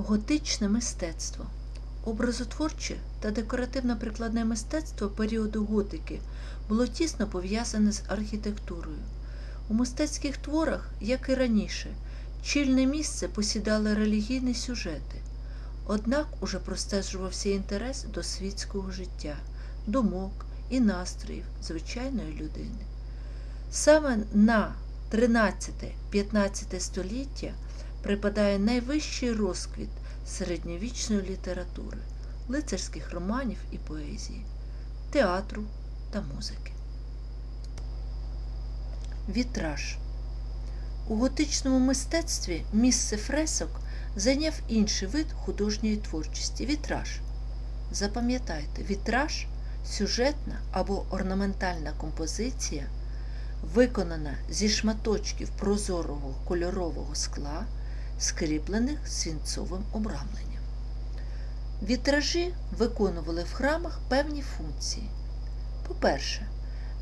Готичне мистецтво. Образотворче та декоративно-прикладне мистецтво періоду готики було тісно пов'язане з архітектурою. У мистецьких творах, як і раніше, чільне місце посідали релігійні сюжети. Однак уже простежувався інтерес до світського життя, думок і настроїв звичайної людини. Саме на 13-15 століття припадає найвищий розквіт середньовічної літератури, лицарських романів і поезії, театру та музики. Вітраж. У готичному мистецтві місце фресок зайняв інший вид художньої творчості вітраж. Запам'ятайте, вітраж сюжетна або орнаментальна композиція, виконана зі шматочків прозорого кольорового скла, скріплених свінцовим обрамленням. Вітражі виконували в храмах певні функції. По-перше,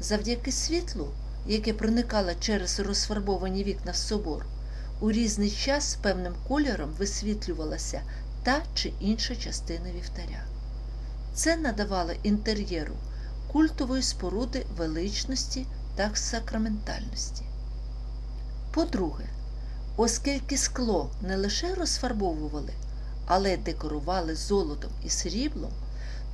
завдяки світлу, яке проникало через розфарбовані вікна в собор, у різний час певним кольором висвітлювалася та чи інша частина вівтаря. Це надавало інтер'єру культової споруди величності та сакраментальності. По-друге, оскільки скло не лише розфарбовували, але декорували золотом і сріблом,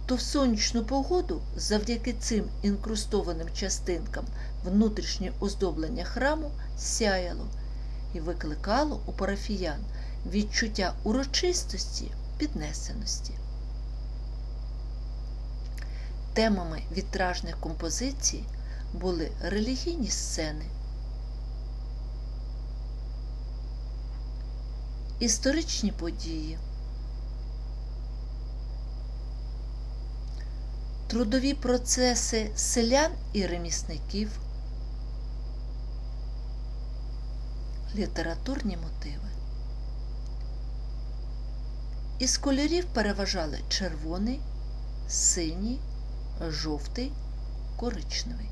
то в сонячну погоду завдяки цим інкрустованим частинкам внутрішнє оздоблення храму сяяло і викликало у парафіян відчуття урочистості, піднесеності. Темами вітражних композицій були релігійні сцени, історичні події, трудові процеси селян і ремісників, літературні мотиви. Із кольорів переважали червоний, синій, жовтий, коричневий.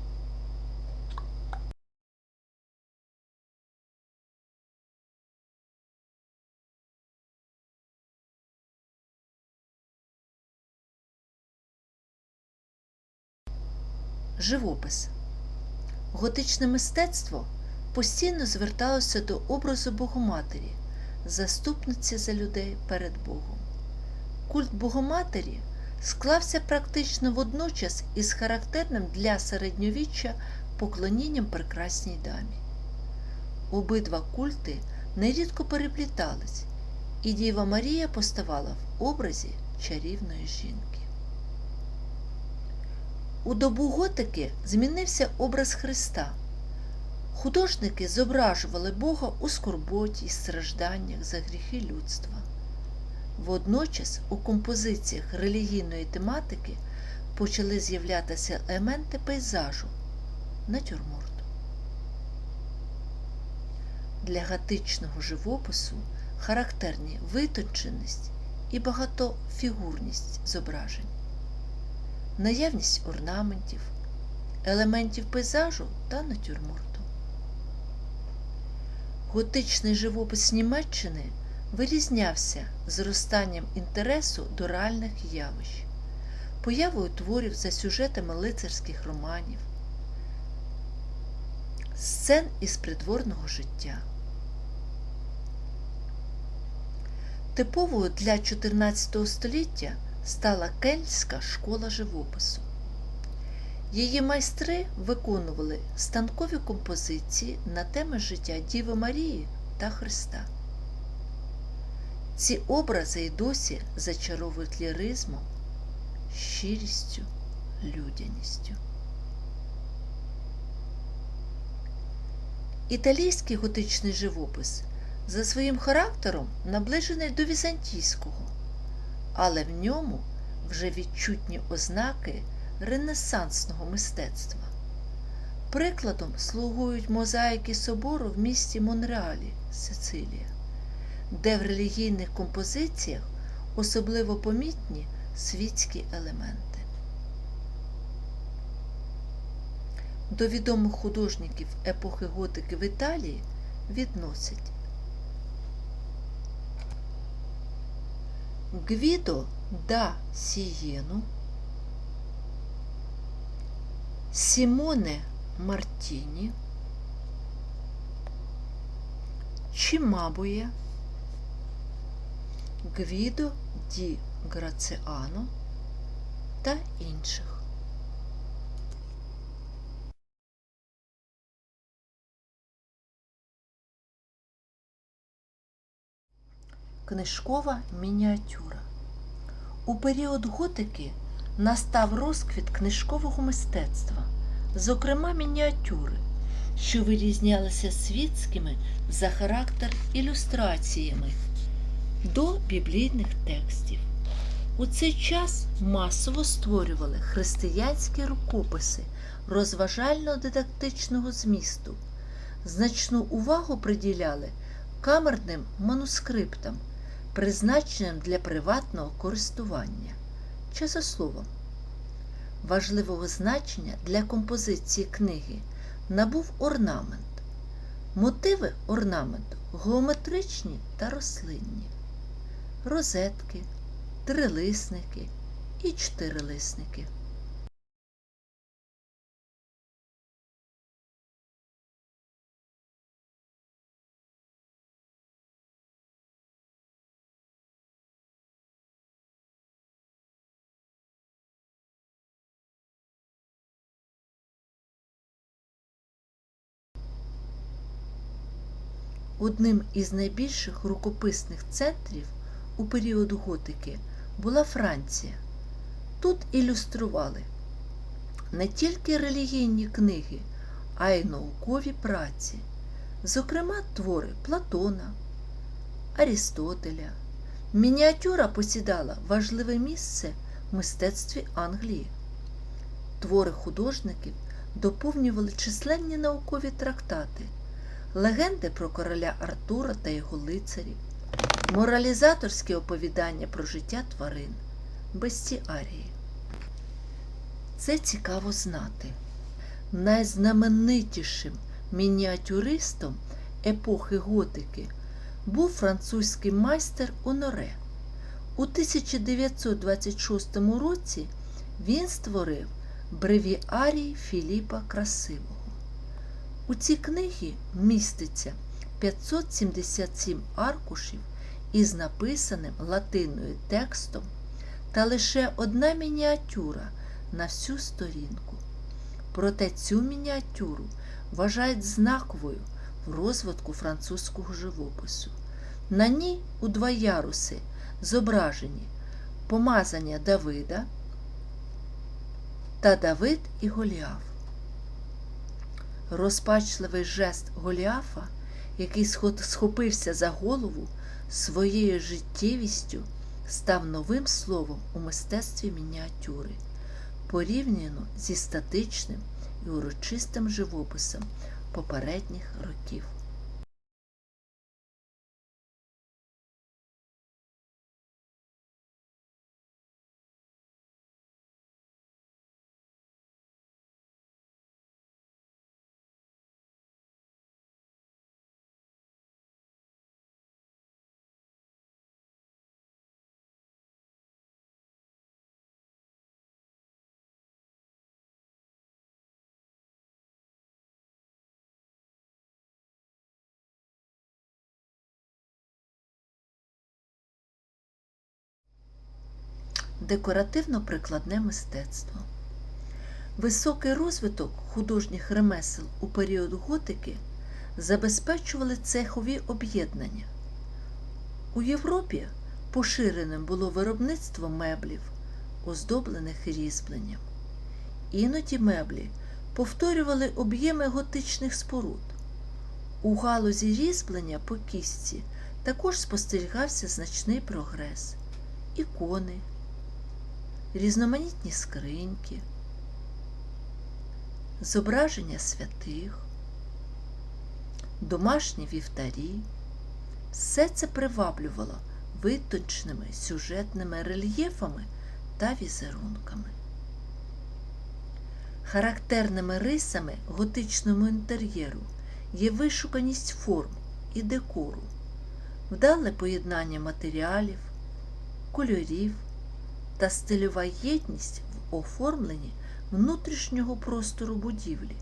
Живопис. Готичне мистецтво постійно зверталося до образу Богоматері, заступниці за людей перед Богом. Культ Богоматері склався практично водночас із характерним для середньовіччя поклонінням прекрасній дамі. Обидва культи нерідко переплітались, і Діва Марія поставала в образі чарівної жінки. У добу готики змінився образ Христа. Художники зображували Бога у скорботі й стражданнях за гріхи людства. Водночас у композиціях релігійної тематики почали з'являтися елементи пейзажу натюрморту. Для готичного живопису характерні витонченість і багатофігурність зображень, наявність орнаментів, елементів пейзажу та натюрморту. Готичний живопис Німеччини вирізнявся зростанням інтересу до реальних явищ, появою творів за сюжетами лицарських романів, сцен із придворного життя. Типовою для 14 століття стала кельтська школа живопису. Її майстри виконували станкові композиції на теми життя Діви Марії та Христа. Ці образи й досі зачаровують ліризмом, щирістю, людяністю. Італійський готичний живопис за своїм характером наближений до візантійського, але в ньому вже відчутні ознаки ренесансного мистецтва. Прикладом слугують мозаїки собору в місті Монреалі, Сицилія, де в релігійних композиціях особливо помітні світські елементи. До відомих художників епохи готики в Італії відносять Гвідо да Сієну, Сімоне Мартіні, Чимабує, Гвідо Ді Граціано та інших. Книжкова мініатюра. У період готики настав розквіт книжкового мистецтва, зокрема мініатюри, що вирізнялися світськими за характер ілюстраціями до біблійних текстів. У цей час масово створювали християнські рукописи розважально-дидактичного змісту. Значну увагу приділяли камерним манускриптам, призначеним для приватного користування. Часословом. Важливого значення для композиції книги набув орнамент. Мотиви орнаменту геометричні та рослинні, розетки, трилисники і чотирилисники. Одним із найбільших рукописних центрів у період готики була Франція. Тут ілюстрували не тільки релігійні книги, а й наукові праці, зокрема твори Платона, Арістотеля. Мініатюра посідала важливе місце в мистецтві Англії. Твори художників доповнювали численні наукові трактати, легенди про короля Артура та його лицарів, моралізаторські оповідання про життя тварин, бестіарії. Це цікаво знати. Найзнаменитішим мініатюристом епохи готики був французький майстер Оноре. У 1926 році він створив бревіарій Філіпа Красивого. У цій книгі міститься 577 аркушів із написаним латиною текстом та лише одна мініатюра на всю сторінку. Проте цю мініатюру вважають знаковою в розвитку французького живопису. На ній у два яруси зображені помазання Давида та Давид і Голіаф. Розпачливий жест Голіафа, який схопився за голову своєю життєвістю, став новим словом у мистецтві мініатюри, порівняно зі статичним і урочистим живописом попередніх років. Декоративно-прикладне мистецтво. Високий розвиток художніх ремесел у період готики забезпечували цехові об'єднання. У Європі поширеним було виробництво меблів, оздоблених різьбленням. Іноді меблі повторювали об'єми готичних споруд. У галузі різьблення по кістці також спостерігався значний прогрес. Ікони, різноманітні скриньки, зображення святих, домашні вівтарі. Все це приваблювало витонченими сюжетними рельєфами та візерунками. Характерними рисами готичному інтер'єру є вишуканість форм і декору, вдале поєднання матеріалів, кольорів та стильова єдність в оформленні внутрішнього простору будівлі.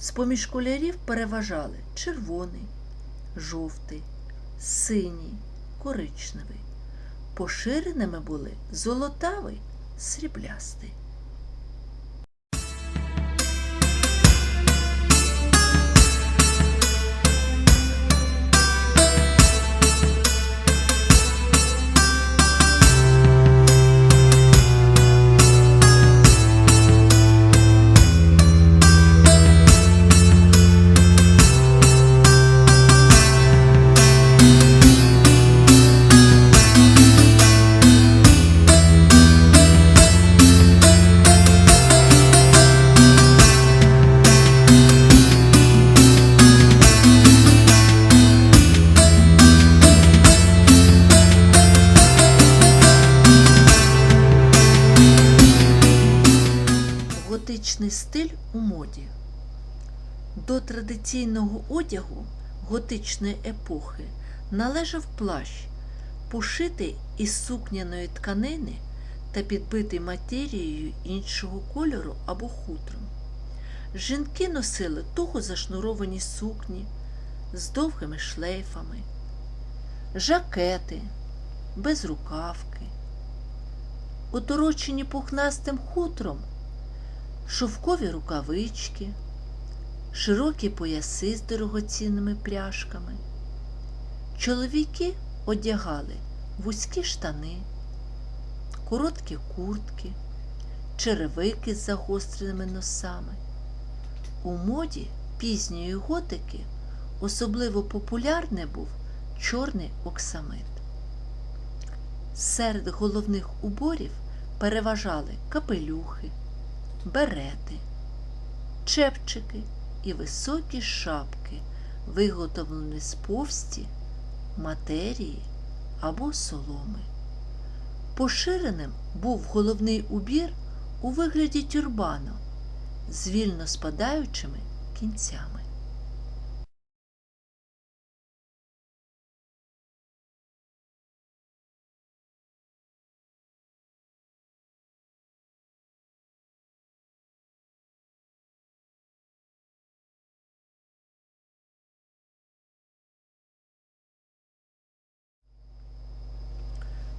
З-поміж кольорів переважали червоний, жовтий, синій, коричневий. Поширеними були золотавий, сріблястий. Готичний стиль у моді. До традиційного одягу готичної епохи належав плащ, пошитий із сукняної тканини та підбитий матерією іншого кольору або хутром. Жінки носили туго зашнуровані сукні з довгими шлейфами, жакети, безрукавки, оторочені пухнастим хутром шовкові рукавички, широкі пояси з дорогоцінними пряжками. Чоловіки одягали вузькі штани, короткі куртки, черевики з загостреними носами. У моді пізньої готики особливо популярний був чорний оксамит. Серед головних уборів переважали капелюхи, берети, чепчики і високі шапки, виготовлені з повсті, матерії або соломи. Поширеним був головний убір у вигляді тюрбану з вільно спадаючими кінцями.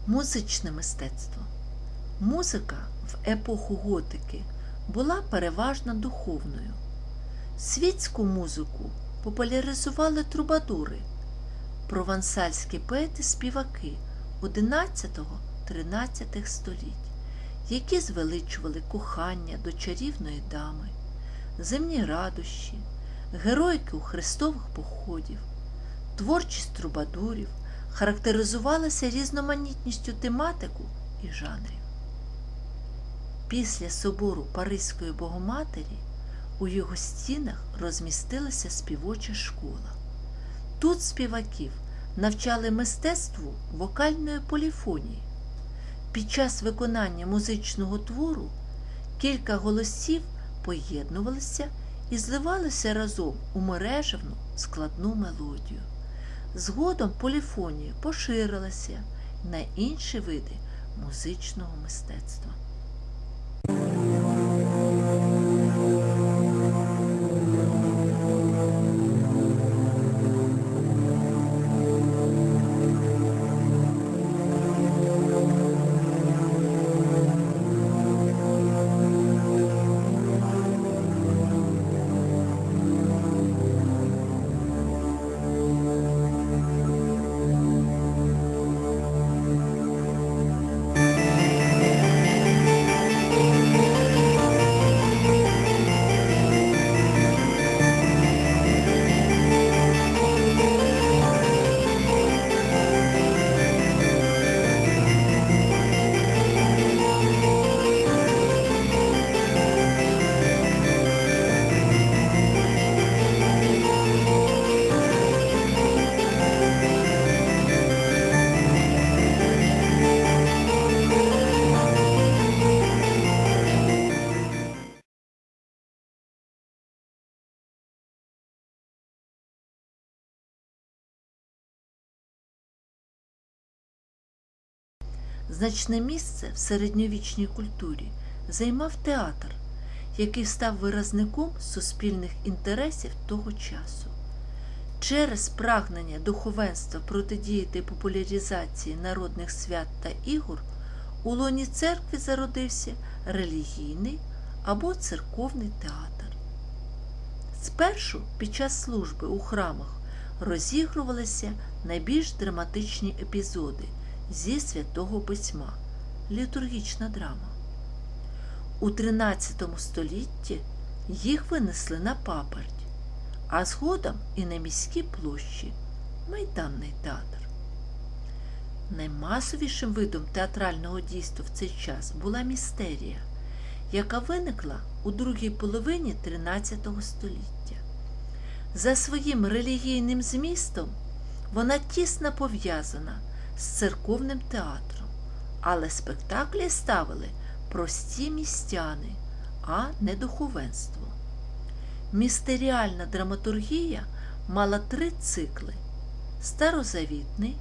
Музичне мистецтво. Музика в епоху готики була переважно духовною. Світську музику популяризували трубадури, провансальські поети-співаки 11-13 століть, які звеличували кохання до чарівної дами, земні радощі, героїки у хрестових походів, творчість трубадурів характеризувалася різноманітністю тематику і жанрів. Після собору Паризької Богоматері у його стінах розмістилася співоча школа. Тут співаків навчали мистецтву вокальної поліфонії. Під час виконання музичного твору кілька голосів поєднувалися і зливалися разом у мережевну складну мелодію. Згодом поліфонія поширилася на інші види музичного мистецтва. Значне місце в середньовічній культурі займав театр, який став виразником суспільних інтересів того часу. Через прагнення духовенства протидіяти популяризації народних свят та ігор у лоні церкви зародився релігійний або церковний театр. Спершу під час служби у храмах розігрувалися найбільш драматичні епізоди зі святого письма літургічна драма. У XIII столітті їх винесли на паперть, а згодом і на міські площі майданний театр. Наймасовішим видом театрального дійства в цей час була містерія, яка виникла у другій половині XIII століття. За своїм релігійним змістом вона тісно пов'язана з церковним театром, але спектаклі ставили прості містяни, а не духовенство. Містеріальна драматургія мала три цикли: старозавітний,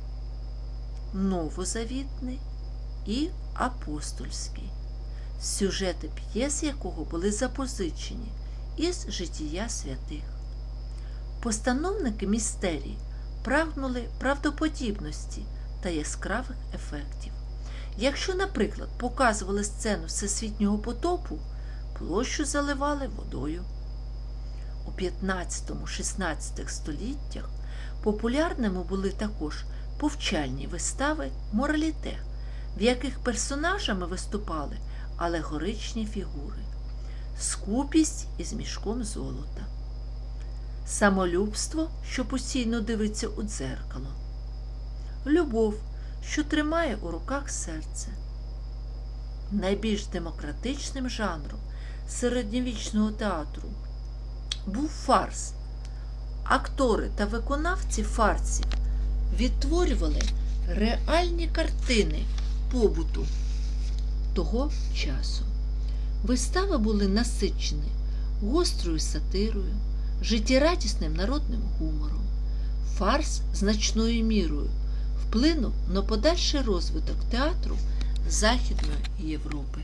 новозавітний і апостольський, сюжети п'єс якого були запозичені із життя святих. Постановники містерії прагнули правдоподібності та яскравих ефектів. Якщо, наприклад, показували сцену всесвітнього потопу, площу заливали водою. У 15-16 століттях популярними були також повчальні вистави мораліте, в яких персонажами виступали алегоричні фігури, скупість із мішком золота, самолюбство, що постійно дивиться у дзеркало, любов, що тримає у руках серце. Найбільш демократичним жанром середньовічного театру був фарс. Актори та виконавці фарсів відтворювали реальні картини побуту того часу. Вистави були насичені гострою сатирою, життєрадісним народним гумором. Фарс значною мірою вплинув на подальший розвиток театру Західної Європи.